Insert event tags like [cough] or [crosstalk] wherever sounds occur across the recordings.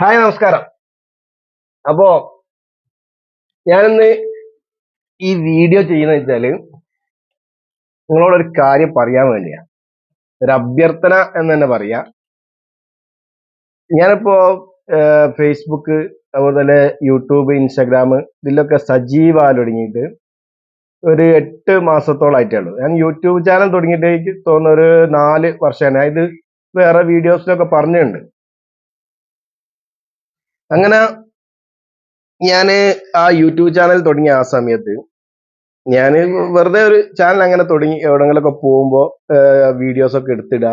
Hi നമസ്കാരം. അപ്പോ ഞാനിന്ന് ഈ വീഡിയോ ചെയ്യുന്ന വെച്ചാൽ നിങ്ങളോടൊരു കാര്യം പറയാൻ വേണ്ടിയാ. ഒരു അഭ്യർത്ഥന എന്ന് തന്നെ പറയാ. ഞാനിപ്പോ ഫേസ്ബുക്ക് അതുപോലെ തന്നെ യൂട്യൂബ് ഇൻസ്റ്റാഗ്രാം ഇതിലൊക്കെ സജീവമായി തുടങ്ങിയിട്ട് ഒരു എട്ട് മാസത്തോളം ഉള്ളൂ ഞാൻ യൂട്യൂബ് ചാനൽ തുടങ്ങിയിട്ട് തോന്നുന്ന ഒരു നാല് വർഷമാണ് ഇത് വേറെ വീഡിയോസിലൊക്കെ പറഞ്ഞിട്ടുണ്ട്. അങ്ങനെ ഞാൻ ആ യൂട്യൂബ് ചാനൽ തുടങ്ങിയ ആ സമയത്ത് ഞാൻ വെറുതെ ഒരു ചാനൽ അങ്ങനെ തുടങ്ങി എവിടെങ്കിലൊക്കെ പോകുമ്പോൾ വീഡിയോസ് ഒക്കെ എടുത്തിടുക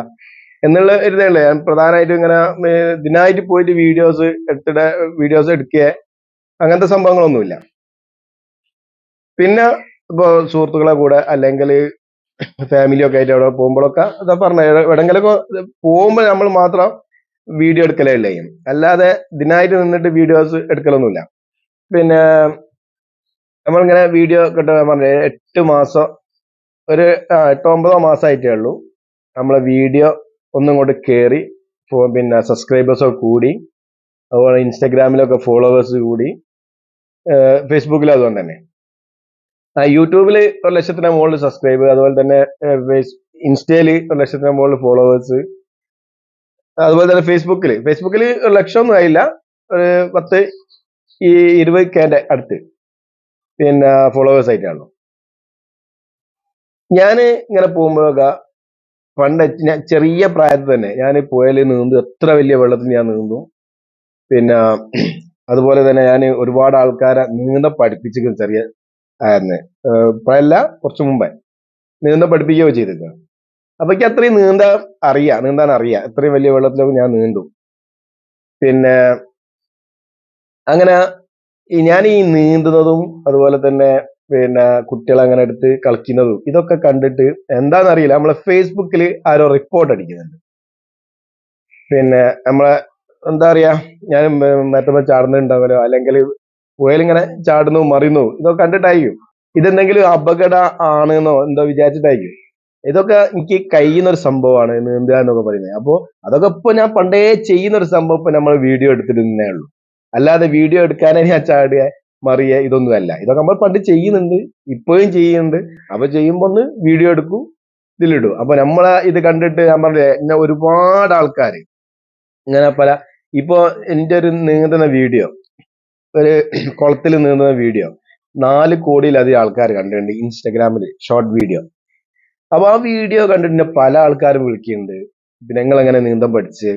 എന്നുള്ള ഒരു ഇതേ ഉള്ളൂ. ഞാൻ പ്രധാനമായിട്ടും ഇങ്ങനെ ഇതിനായിട്ട് പോയിട്ട് വീഡിയോസ് എടുത്തിട വീഡിയോസ് എടുക്കുക അങ്ങനത്തെ സംഭവങ്ങളൊന്നുമില്ല. പിന്നെ ഇപ്പോൾ സുഹൃത്തുക്കളെ കൂടെ അല്ലെങ്കിൽ ഫാമിലി ഒക്കെ ആയിട്ട് അവിടെ പോകുമ്പോഴൊക്കെ അതാ പറഞ്ഞ എവിടെങ്കിലൊക്കെ പോകുമ്പോൾ നമ്മൾ മാത്രം വീഡിയോ എടുക്കലേ ചെയ്യും അല്ലാതെ ഇതിനായിട്ട് നിന്നിട്ട് വീഡിയോസ് എടുക്കലൊന്നുമില്ല. പിന്നെ നമ്മളിങ്ങനെ വീഡിയോ കിട്ടാൻ പറഞ്ഞ എട്ട് മാസം ഒരു എട്ടോ ഒമ്പതോ മാസമായിട്ടേ ഉള്ളൂ. നമ്മളെ വീഡിയോ ഒന്നും കൊണ്ട് കയറി പിന്നെ സബ്സ്ക്രൈബേഴ്സൊക്കെ കൂടി അതുപോലെ ഇൻസ്റ്റഗ്രാമിലൊക്കെ ഫോളോവേഴ്സ് കൂടി ഫേസ്ബുക്കിലും അതുകൊണ്ട് തന്നെ. യൂട്യൂബിൽ ഒരു ലക്ഷത്തിന് മുകളിൽ സബ്സ്ക്രൈബ് അതുപോലെ തന്നെ ഇൻസ്റ്റയിൽ ഒരു ലക്ഷത്തിന് മുകളിൽ ഫോളോവേഴ്സ് അതുപോലെ തന്നെ ഫേസ്ബുക്കിൽ ഫേസ്ബുക്കിൽ ഒരു ലക്ഷമൊന്നും ആയില്ല. ഒരു പത്ത് ഈ ഇരുപത് കേന്റെ അടുത്ത്. പിന്നെ ഫോളോവേഴ്സ് ആയിട്ടാണല്ലോ. ഞാൻ ഇങ്ങനെ പോകുമ്പോഴൊക്കെ പണ്ട് ഞാൻ ചെറിയ പ്രായത്തിൽ തന്നെ ഞാൻ പുഴയിൽ നീന്തു. എത്ര വലിയ വെള്ളത്തിൽ ഞാൻ നീന്തു. പിന്നെ അതുപോലെ തന്നെ ഞാൻ ഒരുപാട് ആൾക്കാരെ നീന്ത പഠിപ്പിച്ചിരിക്കും ചെറിയ ആയിരുന്നു. ഇപ്പോഴല്ല കുറച്ച് മുമ്പേ നീന്ത പഠിപ്പിക്കുകയോ ചെയ്തിരിക്കുന്നത് അപ്പൊ എനിക്ക് അത്രയും നീന്താൻ അറിയാം. നീന്താൻ അറിയാം. ഇത്രയും വലിയ വെള്ളത്തിലൊക്കെ ഞാൻ നീന്തും. പിന്നെ അങ്ങനെ ഞാൻ ഈ നീന്തുന്നതും അതുപോലെ തന്നെ പിന്നെ കുട്ടികളെ അങ്ങനെ എടുത്ത് കളിക്കുന്നതും ഇതൊക്കെ കണ്ടിട്ട് എന്താണെന്നറിയില്ല നമ്മളെ ഫേസ്ബുക്കിൽ ആരോ റിപ്പോർട്ട് അടിക്കുന്നുണ്ട്. പിന്നെ നമ്മളെ എന്താ പറയാ ഞാൻ മറ്റൊന്ന് ചാടുന്നുണ്ടാവലോ അല്ലെങ്കിൽ പുഴയിലിങ്ങനെ ചാടുന്നു മറിയുന്നു. ഇതൊക്കെ കണ്ടിട്ടായിരിക്കും. ഇതെന്തെങ്കിലും അപകട ആണെന്നോ എന്തോ വിചാരിച്ചിട്ടായിരിക്കും. ഇതൊക്കെ എനിക്ക് കഴിയുന്ന ഒരു സംഭവമാണ് നീന്തുക എന്നൊക്കെ പറയുന്നത്. അപ്പോ അതൊക്കെ ഇപ്പൊ ഞാൻ പണ്ടേ ചെയ്യുന്ന ഒരു സംഭവം ഇപ്പൊ നമ്മൾ വീഡിയോ എടുത്തിരുന്നേ ഉള്ളൂ. അല്ലാതെ വീഡിയോ എടുക്കാനേ ഞാൻ ചാടുക മറിയ ഇതൊന്നും അല്ല ഇതൊക്കെ നമ്മൾ പണ്ട് ചെയ്യുന്നുണ്ട് ഇപ്പോഴും ചെയ്യുന്നുണ്ട്. അപ്പൊ ചെയ്യുമ്പോൾ ഒന്ന് വീഡിയോ എടുക്കും ഇതിലിടും. അപ്പൊ നമ്മളെ ഇത് കണ്ടിട്ട് ഞാൻ പറഞ്ഞില്ലേ ഇങ്ങനെ ഒരുപാട് ആൾക്കാർ ഇങ്ങനെ പല ഇപ്പോ എന്റെ ഒരു നീന്തുന്ന വീഡിയോ ഒരു കുളത്തിൽ നീന്തുന്ന വീഡിയോ നാല് കോടിയിലധികം ആൾക്കാർ കണ്ടിട്ടുണ്ട് ഇൻസ്റ്റഗ്രാമിൽ ഷോർട്ട് വീഡിയോ. അപ്പൊ ആ വീഡിയോ കണ്ടിട്ട് പല ആൾക്കാരും വിളിക്കുന്നുണ്ട് പിന്നെ നിങ്ങൾ എങ്ങനെ നീന്തം പഠിച്ച്.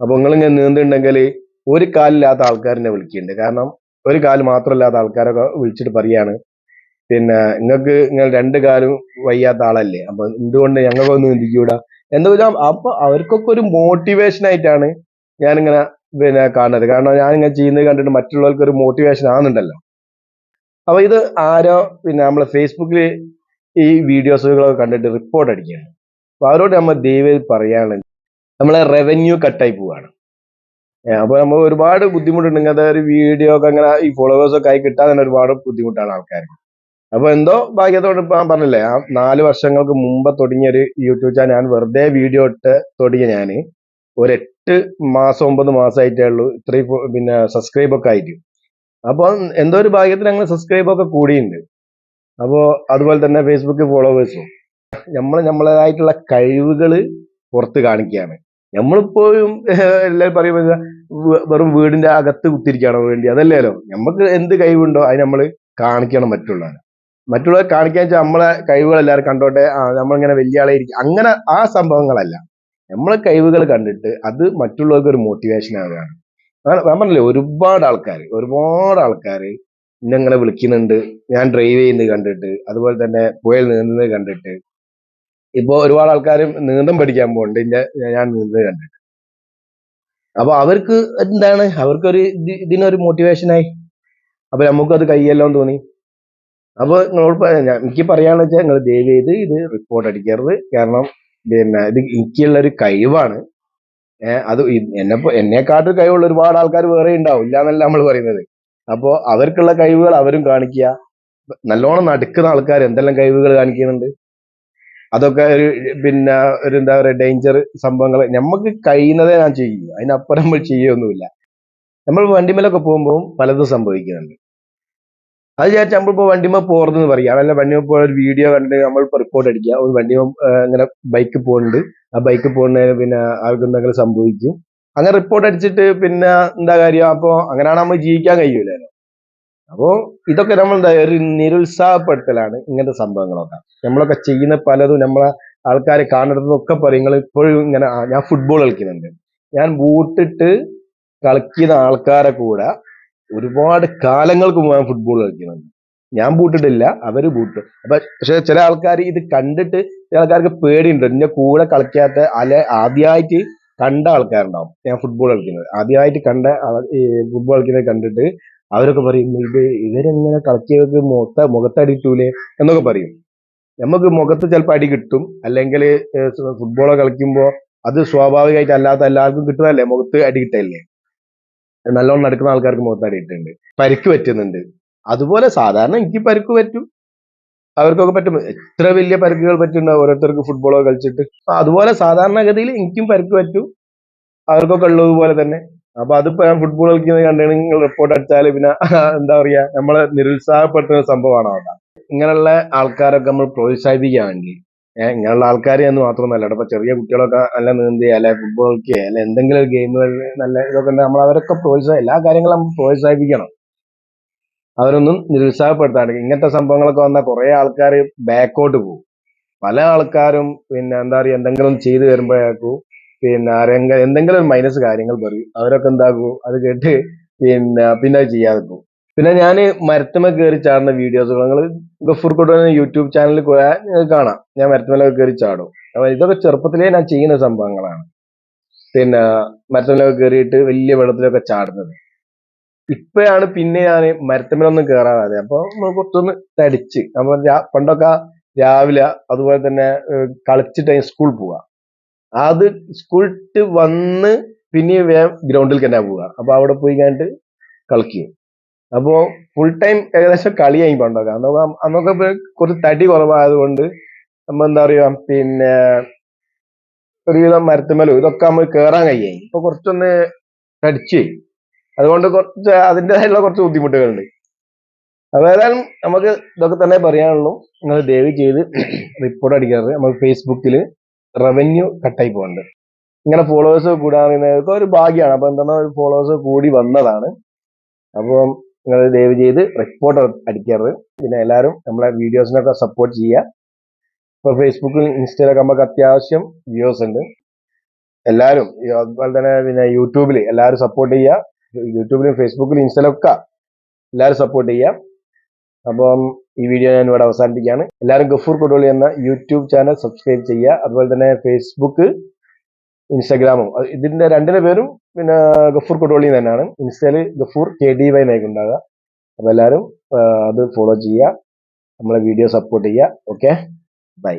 അപ്പൊ നിങ്ങൾ ഇങ്ങനെ നീന്തുണ്ടെങ്കിൽ ഒരു കാലില്ലാത്ത ആൾക്കാരെന്നെ വിളിക്കുന്നുണ്ട് കാരണം ഒരു കാൽ മാത്രമല്ലാത്ത ആൾക്കാരൊക്കെ വിളിച്ചിട്ട് പറയാണ്. പിന്നെ നിങ്ങൾക്ക് നിങ്ങൾ രണ്ട് കാലും വയ്യാത്ത ആളല്ലേ? അപ്പൊ എന്തുകൊണ്ട് ഞങ്ങൾക്കൊന്ന് നീന്തിക്കൂടാ? എന്താ വെച്ചാൽ അപ്പൊ അവർക്കൊക്കെ ഒരു മോട്ടിവേഷൻ ആയിട്ടാണ് ഞാനിങ്ങനെ പിന്നെ കാണുന്നത് കാരണം ഞാനിങ്ങനെ ചെയ്യുന്നത് കണ്ടിട്ട് മറ്റുള്ളവർക്ക് ഒരു മോട്ടിവേഷൻ ആകുന്നുണ്ടല്ലോ അപ്പൊ ഇത് ആരോ പിന്നെ നമ്മളെ ഫേസ്ബുക്കിൽ ഈ വീഡിയോസുകളൊക്കെ കണ്ടിട്ട് റിപ്പോർട്ട് അടിക്കുകയാണ് അപ്പൊ അവരോട് നമ്മൾ ദൈവം പറയുകയാണെങ്കിൽ നമ്മളെ റവന്യൂ കട്ടായി പോവാണ്. അപ്പോൾ അപ്പൊ നമ്മൾ ഒരുപാട് ബുദ്ധിമുട്ടുണ്ട് ഇങ്ങനത്തെ ഒരു വീഡിയോ ഒക്കെ അങ്ങനെ ഈ ഫോളോവേഴ്സ് ഒക്കെ ആയി കിട്ടാൻ തന്നെ ഒരുപാട് ബുദ്ധിമുട്ടാണ് ആൾക്കാർക്ക്. അപ്പോൾ എന്തോ ഭാഗ്യത്തോട് ഇപ്പൊ ഞാൻ പറഞ്ഞില്ലേ ആ നാല് വർഷങ്ങൾക്ക് മുമ്പ് തുടങ്ങിയ ഒരു യൂട്യൂബ് ചാനൽ ഞാൻ വെറുതെ വീഡിയോ ഇട്ട് തുടങ്ങിയ ഞാൻ ഒരു എട്ട് മാസം ഒമ്പത് മാസമായിട്ടേ ഉള്ളൂ ഇത്രയും പിന്നെ സബ്സ്ക്രൈബൊക്കെ ഒക്കെ ആയിട്ട്. അപ്പൊ എന്തോ ഒരു ഭാഗ്യത്തിന് അങ്ങനെ സബ്സ്ക്രൈബൊക്കെ കൂടിയുണ്ട്. അപ്പോ അതുപോലെ തന്നെ ഫേസ്ബുക്ക് ഫോളോവേഴ്സും നമ്മൾ നമ്മളേതായിട്ടുള്ള കഴിവുകൾ പുറത്ത് കാണിക്കുകയാണ്. നമ്മളിപ്പോഴും എല്ലാവരും പറയുമ്പോൾ വെറും വീടിന്റെ അകത്ത് കുത്തിരിക്കുകയാണോ വേണ്ടി? അതല്ലല്ലോ നമുക്ക് എന്ത് കഴിവുണ്ടോ അത് നമ്മൾ കാണിക്കണം മറ്റുള്ളവരെ മറ്റുള്ളവരെ കാണിക്കാൻ വെച്ചാൽ നമ്മളെ കഴിവുകൾ എല്ലാവരും കണ്ടോട്ടെ നമ്മളിങ്ങനെ വലിയ ആളെ ഇരിക്കും അങ്ങനെ ആ സംഭവങ്ങളല്ല. നമ്മളെ കഴിവുകൾ കണ്ടിട്ട് അത് മറ്റുള്ളവർക്ക് ഒരു മോട്ടിവേഷൻ ആവുകയാണ്. ഞാൻ പറഞ്ഞില്ലേ ഒരുപാട് ആൾക്കാർ ഒരുപാട് ആൾക്കാർ ഇന്നങ്ങനെ വിളിക്കുന്നുണ്ട്? ഞാൻ ഡ്രൈവ് ചെയ്യുന്നത് കണ്ടിട്ട് അതുപോലെ തന്നെ പുഴയിൽ നീന്തുന്നത് കണ്ടിട്ട്. ഇപ്പൊ ഒരുപാട് ആൾക്കാരും നീന്തം പഠിക്കാൻ പോകുന്നുണ്ട് ഇന്റെ ഞാൻ നീന്തുന്നത് കണ്ടിട്ട്. അപ്പൊ അവർക്ക് എന്താണ്? അവർക്കൊരു ഇത് ഇതിനൊരു മോട്ടിവേഷനായി അപ്പൊ നമുക്കത് കയ്യെല്ലാം തോന്നി. അപ്പൊ നിങ്ങളോട് എനിക്ക് പറയാന്ന് വെച്ചാൽ നിങ്ങൾ ദയവ് ചെയ്ത് ഇത് റിപ്പോർട്ട് അടിക്കരുത്. കാരണം പിന്നെ ഇത് എനിക്കുള്ള ഒരു കഴിവാണ് അത് എന്നെ എന്നെക്കാട്ടും കഴിവുള്ള ഒരുപാട് ആൾക്കാർ വേറെ ഉണ്ടാവും. ഇല്ല എന്നല്ല നമ്മൾ പറയുന്നത്. അപ്പോ അവർക്കുള്ള കഴിവുകൾ അവരും കാണിക്കുക. നല്ലോണം നടുക്കുന്ന ആൾക്കാർ എന്തെല്ലാം കഴിവുകൾ കാണിക്കുന്നുണ്ട്? അതൊക്കെ ഒരു പിന്നെ ഒരു എന്താ പറയുക ഡേഞ്ചർ സംഭവങ്ങൾ. നമുക്ക് കഴിയുന്നതേ ഞാൻ ചെയ്യും അതിനപ്പുറം നമ്മൾ ചെയ്യൊന്നുമില്ല. നമ്മൾ വണ്ടിമേലൊക്കെ പോകുമ്പോൾ പലതും സംഭവിക്കുന്നുണ്ട്. അത് വിചാരിച്ച് നമ്മളിപ്പോൾ വണ്ടിമ പോർന്ന് പറയാം. അതല്ല വണ്ടിമ പോയ ഒരു വീഡിയോ കണ്ടിട്ട് നമ്മൾ റിപ്പോർട്ട് അടിക്കുക. ഒരു വണ്ടിമ ഇങ്ങനെ ബൈക്ക് പോകുന്നുണ്ട് ആ ബൈക്ക് പോകുന്നതിന് പിന്നെ ആൾക്കെന്തെങ്കിലും സംഭവിക്കും. അങ്ങനെ റിപ്പോർട്ട് അടിച്ചിട്ട് പിന്നെ എന്താ കാര്യം? അപ്പോ അങ്ങനെയാണ് നമ്മൾ ജീവിക്കാൻ കഴിയൂലല്ലോ അപ്പോ ഇതൊക്കെ നമ്മൾ എന്താ ഒരു നിരുത്സാഹപ്പെടുത്തലാണ് ഇങ്ങനത്തെ സംഭവങ്ങളൊക്കെ. നമ്മളൊക്കെ ചെയ്യുന്ന പലതും നമ്മളെ ആൾക്കാർ കാണുന്നതൊക്കെ പറയും. നിങ്ങൾ ഇപ്പോഴും ഇങ്ങനെ ഞാൻ ഫുട്ബോൾ കളിക്കുന്നുണ്ട്. ഞാൻ ബൂട്ടിട്ട് കളിക്കുന്ന ആൾക്കാരെ കൂടെ ഒരുപാട് കാലങ്ങൾക്ക് മുമ്പ് ഞാൻ ഫുട്ബോൾ കളിക്കുന്നുണ്ട്. ഞാൻ ബൂട്ടിട്ടില്ല അവർ ബൂട്ട് അപ്പൊ പക്ഷെ ചില ആൾക്കാർ ഇത് കണ്ടിട്ട് ചില ആൾക്കാർക്ക് പേടിയുണ്ട്. എന്റെ കൂടെ കളിക്കാത്ത അല്ലെ ആദ്യമായിട്ട് കണ്ട ആൾക്കാരുണ്ടാവും. ഞാൻ ഫുട്ബോൾ കളിക്കുന്നത്. ആദ്യമായിട്ട് കണ്ട ഫുട്ബോൾ കളിക്കുന്നത് കണ്ടിട്ട് അവരൊക്കെ പറയും ഇത് ഇവരെങ്ങനെ കളിച്ചവർക്ക് മുഖത്ത മുഖത്തടിട്ടൂലേ? എന്നൊക്കെ പറയും. നമുക്ക് മുഖത്ത് ചിലപ്പോൾ അടി കിട്ടും. അല്ലെങ്കിൽ ഫുട്ബോൾ കളിക്കുമ്പോൾ അത് സ്വാഭാവികമായിട്ട് അല്ലാത്ത എല്ലാവർക്കും കിട്ടുന്നതല്ലേ? മുഖത്ത് അടി കിട്ടല്ലേ? നല്ലോണം നടക്കുന്ന ആൾക്കാർക്ക് മുഖത്ത് അടി കിട്ടുന്നുണ്ട്. പരിക്ക് പറ്റുന്നുണ്ട്. അതുപോലെ സാധാരണ എനിക്ക് പരിക്ക് പറ്റും. അവർക്കൊക്കെ പറ്റും. എത്ര വലിയ പരിക്കുകൾ പറ്റുന്നുണ്ടാവും ഓരോരുത്തർക്ക് ഫുട്ബോളോ കളിച്ചിട്ട്. അതുപോലെ സാധാരണഗതിയിൽ എനിക്കും പരിക്ക് പറ്റും. അവർക്കൊക്കെ ഉള്ളതുപോലെ തന്നെ. അപ്പൊ അതിപ്പോ ഞാൻ ഫുട്ബോൾ കളിക്കുന്നത് കണ്ടാണ് നിങ്ങൾ റിപ്പോർട്ട് അടിച്ചാൽ പിന്നെ [laughs] എന്താ പറയാ നമ്മളെ നിരുത്സാഹപ്പെടുത്തുന്ന സംഭവമാണ് അവിടെ ഇങ്ങനെയുള്ള ആൾക്കാരൊക്കെ നമ്മൾ പ്രോത്സാഹിപ്പിക്കുകയാണെങ്കിൽ ഏഹ് ഇങ്ങനെയുള്ള ആൾക്കാർ എന്ന് മാത്രമൊന്നല്ല ഇപ്പൊ ചെറിയ കുട്ടികളൊക്കെ നല്ല നീന്തി അല്ലെ ഫുട്ബോൾ കളിക്കുക അല്ലെ എന്തെങ്കിലും ഗെയിമുകൾ നല്ല ഇതൊക്കെ നമ്മൾ അവരൊക്കെ പ്രോത്സാഹി എല്ലാ കാര്യങ്ങളും നമ്മൾ പ്രോത്സാഹിപ്പിക്കണം. അവരൊന്നും നിരുത്സാഹപ്പെടുത്താണ്ട് ഇങ്ങനത്തെ സംഭവങ്ങളൊക്കെ വന്നാൽ കുറെ ആൾക്കാർ ബാക്കോട്ട് പോകും പല ആൾക്കാരും പിന്നെ എന്താ പറയുക എന്തെങ്കിലും ചെയ്തു വരുമ്പോഴേക്കും പിന്നെ രംഗ എന്തെങ്കിലും ഒരു മൈനസ് കാര്യങ്ങൾ പറയും. അവരൊക്കെ എന്താക്കും? അത് കേട്ട് പിന്നെ പിന്നെ അത് ചെയ്യാതെ പോകും പിന്നെ ഞാൻ മരത്തമ കയറി ചാടുന്ന വീഡിയോസുകൾ നിങ്ങൾ ഗഫൂർ കൊണ്ടുവന്ന യൂട്യൂബ് ചാനലിൽ കാണാം. ഞാൻ മരത്തമലൊക്കെ കയറി ചാടും. അപ്പൊ ഇതൊക്കെ ചെറുപ്പത്തിലേ ഞാൻ ചെയ്യുന്ന സംഭവങ്ങളാണ്. പിന്നെ മരത്തമലൊക്കെ കയറിയിട്ട് വലിയ വെള്ളത്തിലൊക്കെ ചാടുന്നത്. ഇപ്പോഴാണ് പിന്നെ ഞാൻ മരത്തമ്മലൊന്നും കയറാതെ അപ്പൊ കുറച്ചൊന്ന് തടിച്ച് നമ്മൾ പണ്ടൊക്കെ രാവിലെ അതുപോലെ തന്നെ കളിച്ചിട്ട് സ്കൂളിൽ പോവുക അത് സ്കൂളിട്ട് വന്ന് പിന്നെ വേഗം ഗ്രൗണ്ടിൽ തന്നെ പോവുക അപ്പൊ അവിടെ പോയി കഴിഞ്ഞിട്ട് കളിക്കും. അപ്പോ ഫുൾ ടൈം ഏകദേശം കളിയായി പണ്ടൊക്കെ. അന്നൊക്കെ അന്നൊക്കെ കുറച്ച് തടി കുറവായത് കൊണ്ട് നമ്മ എന്താ പറയാ പിന്നെ ഒരുവിധം മരത്തുമലും ഇതൊക്കെ നമ്മൾ കേറാൻ കഴിയായി. ഇപ്പൊ കുറച്ചൊന്ന് തടിച്ച് അതുകൊണ്ട് കുറച്ച് അതിന്റെതായുള്ള കുറച്ച് ബുദ്ധിമുട്ടുകളുണ്ട്. അതായാലും നമുക്ക് ഇതൊക്കെ തന്നെ പറയാനുള്ളൂ. നിങ്ങൾ ദയവ് ചെയ്ത് റിപ്പോർട്ട് അടിക്കാറ് നമുക്ക് ഫേസ്ബുക്കിൽ റവന്യൂ കട്ടായി പോകുന്നുണ്ട് ഇങ്ങനെ ഫോളോവേഴ്സ് കൂടാറുന്നതൊക്കെ ഒരു ഭാഗ്യമാണ് അപ്പൊ എന്താ ഫോളോവേഴ്സ് കൂടി വന്നതാണ്. അപ്പം നിങ്ങൾ ദയവ് ചെയ്ത് റിപ്പോർട്ട് അടിക്കാറ് പിന്നെ എല്ലാവരും നമ്മളെ വീഡിയോസിനൊക്കെ സപ്പോർട്ട് ചെയ്യുക. ഇപ്പോൾ ഫേസ്ബുക്കിൽ ഇൻസ്റ്റയിലൊക്കെ നമുക്ക് അത്യാവശ്യം വ്യൂസ് ഉണ്ട്. എല്ലാവരും അതുപോലെ തന്നെ പിന്നെ യൂട്യൂബിൽ എല്ലാവരും സപ്പോർട്ട് ചെയ്യുക. യൂട്യൂബിലും ഫേസ്ബുക്കിലും ഇൻസ്റ്റയിലൊക്കെ എല്ലാവരും സപ്പോർട്ട് ചെയ്യാം. അപ്പം ഈ വീഡിയോ ഞാൻ ഇവിടെ അവസാനിപ്പിക്കുകയാണ്. എല്ലാവരും ഗഫൂർ കൊടുവള്ളി എന്ന യൂട്യൂബ് ചാനൽ സബ്സ്ക്രൈബ് ചെയ്യുക. അതുപോലെ തന്നെ ഫേസ്ബുക്ക് ഇൻസ്റ്റാഗ്രാമും ഇതിന്റെ രണ്ടിന്റെ പേരും പിന്നെ ഗഫൂർ കൊടുവള്ളി തന്നെയാണ്. ഇൻസ്റ്റയിൽ ഗഫൂർ കെ ഡി വൈ എന്നായിരിക്കും ഉണ്ടാകുക. അപ്പൊ എല്ലാവരും അത് ഫോളോ ചെയ്യുക. നമ്മളെ വീഡിയോ സപ്പോർട്ട് ചെയ്യുക. Okay bye